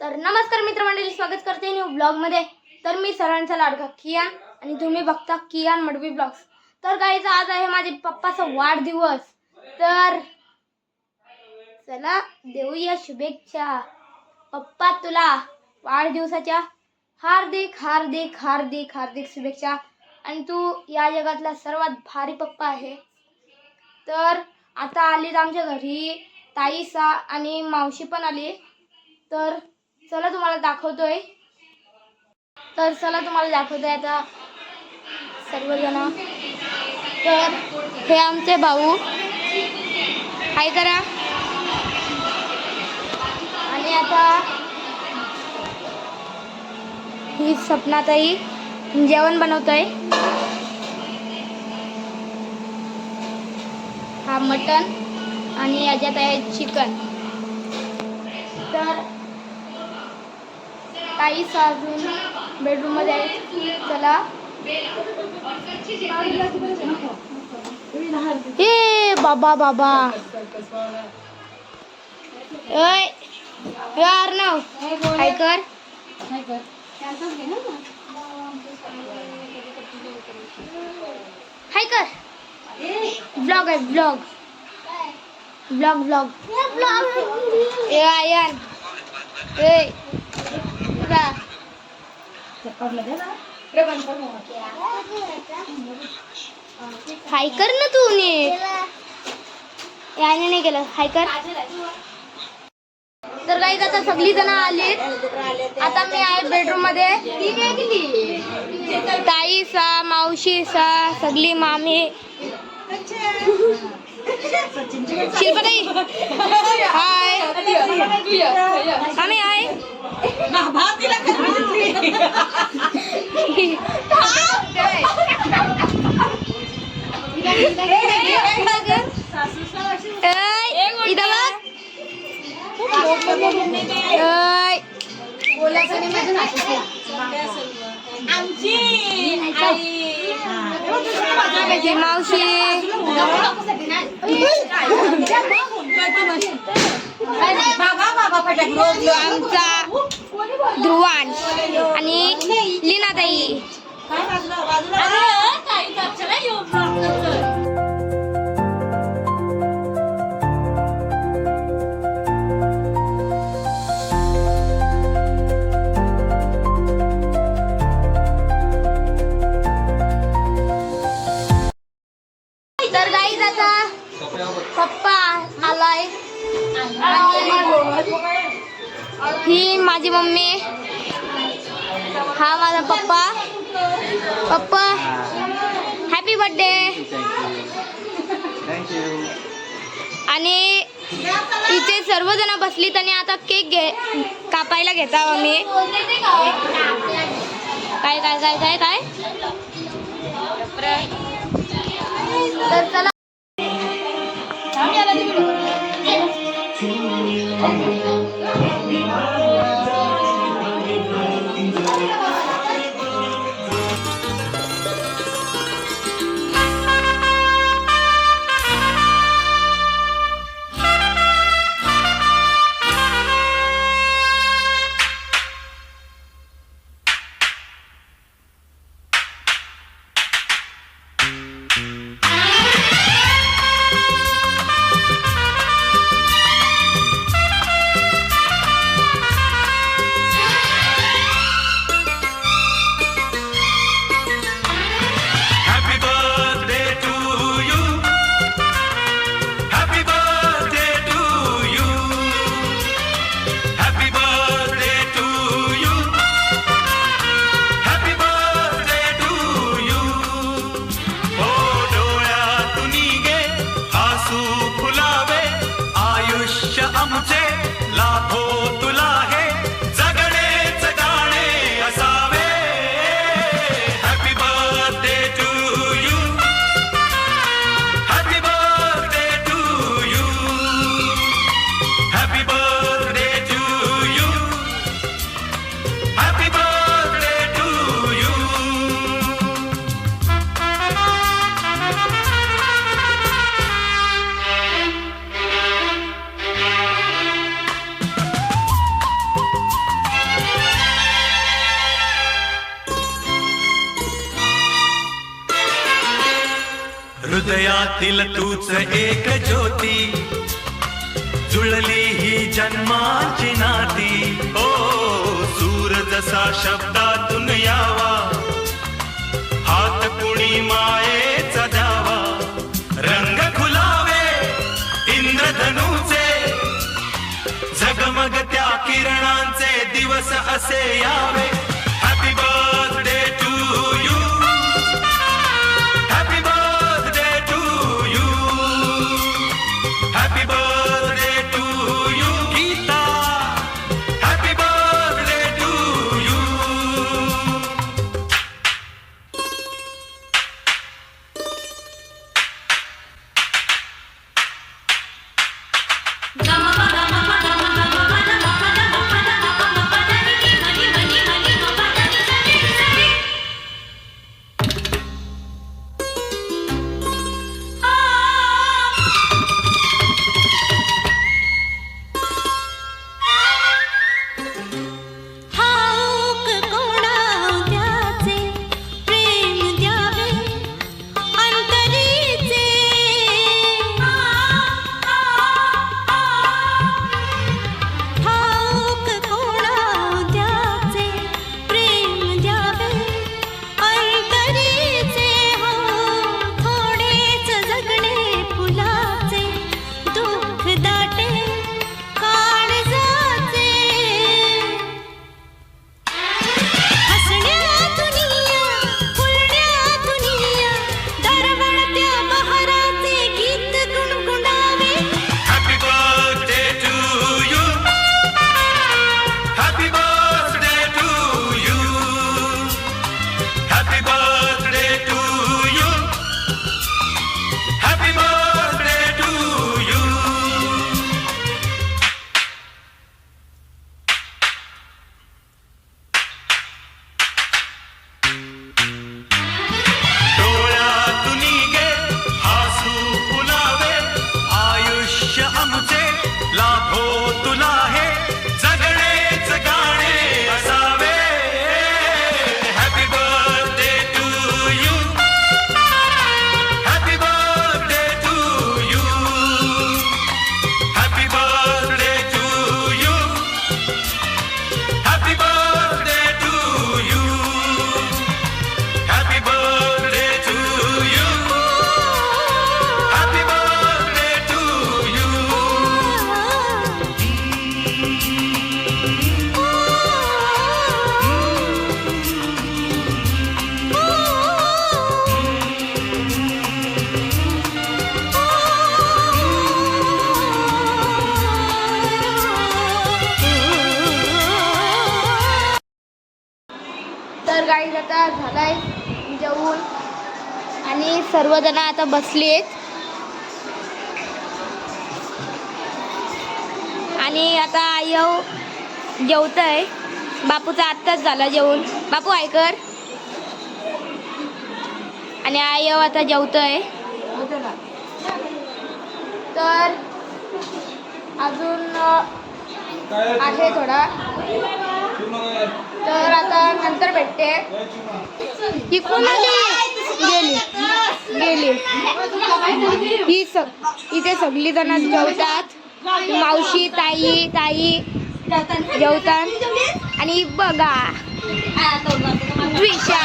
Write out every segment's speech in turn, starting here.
तर नमस्कार मित्रमंडळी स्वागत करते न्यू ब्लॉगमध्ये तर मी सरांचा लाडका कियान आणि तुम्ही बघता कियान मडवी ब्लॉग्स तर काहीच आज आहे माझे पप्पाचा वाढदिवस. तर चला देऊया शुभेच्छा. पप्पा तुला वाढदिवसाच्या हार्दिक हार्दिक हार्दिक हार्दिक शुभेच्छा. आणि तू या जगातला सर्वात भारी पप्पा आहे. तर आता आलीत आमच्या घरी ताईसा आणि मावशी पण आली. तर चला तुम्हाला दाखवतोय. तर चला तुम्हाला दाखवतोय आता सर्वजण. तर हे आमचे भाऊ. हाय करा. आणि आता ही सपनाताई जेवण बनवतोय. हा मटन आणि याच्यात आहे चिकन. तर काही अजून बेडरूममध्ये आहे चला. ए बाबा बाबा. अर्णव. काय कर. हाय कर. ब्लॉग आहे ब्लॉग ब्लॉग ब्लॉग ए आयन. ए. जा. हाय कर ना तू नीट. याने नाही केलं. हाय कर. तर काही आता सगळी जण आलीत. आता मी आहे बेडरूममध्ये. ताई सा मावशी सा सगळी मामी. शिल्पताई हाय. आम्ही आहे. ऐ, इथं बघ ऐ, ही मावशी आमचा ध्रुवांश आणि लीनाताई. माझी मम्मी. हा माझा पप्पा. पप्पा हॅपी बर्थडे आणि इथे सर्वजण बसलीत आणि आता केक घे कापायला घेता आम्ही. काय काय काय काय काय? तर चला. हृदयातील तूच एक ज्योती. जुळली ही जन्माची नाती. ओ सूर जसा शब्दातून यावा. हात कुणी मायेचा द्यावा रंग खुलावे इंद्रधनुचे. झगमग त्या किरणांचे दिवस असे यावे. तर गाईज आता झालाय जेवून आणि सर्वजण आता बसली आहेत आणि आता आयव हो जेवत आहे बापूचा आत्ताच झाला जेवण. बापू ऐकर आणि आयव हो आता जेवत आहे तर अजून आहे थोडा. तर आता नंतर भेटते. ही कोण गेली. गेली. ही सग इथे सगळी जण जेवतात. मावशी ताई ताई जेवतात. आणि बघा द्विषा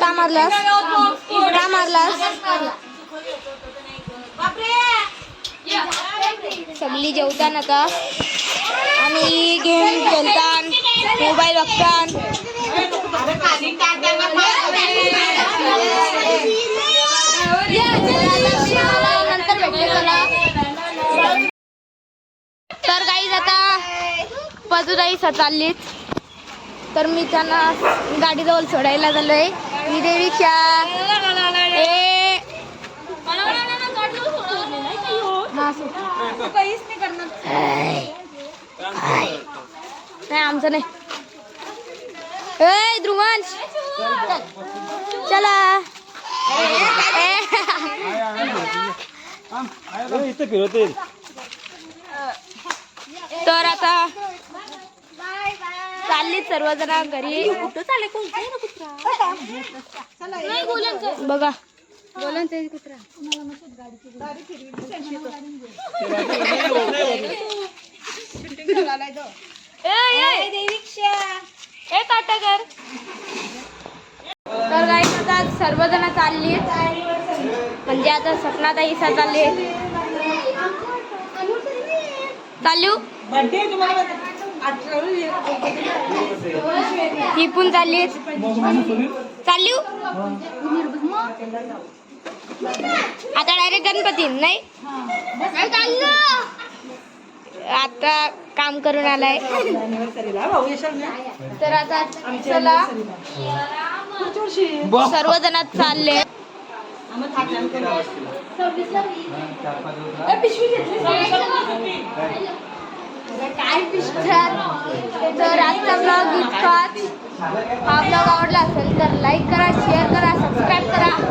का मारलास? का मारलास? सगळी जेवतान आता आणि गेम खेळतान मोबाईल बघतान चला तर काही आता पजूताई चाललीत तर मी त्यांना गाडीजवळ सोडायला झालोय. मी देवीच्या ए. सोड. नाही आमचं नाही. ए ध्रुवांश. चला. इथं फिरवते तर आता चाललीत सर्वजण घरी. बघा. बोला ए काटागर तर काही आता सर्वजण चालली म्हणजे आता सपनात ईसा चालली चालू ही. पण चालली चालू आता डायरेक्ट गणपती नाही? आता काम करून आलाय. तर आता चला. सर्वजण चालले. तर आजचा ब्लॉग इतकाच. हा ब्लॉग आवडला असेल तर लाईक करा शेअर करा सबस्क्राईब करा.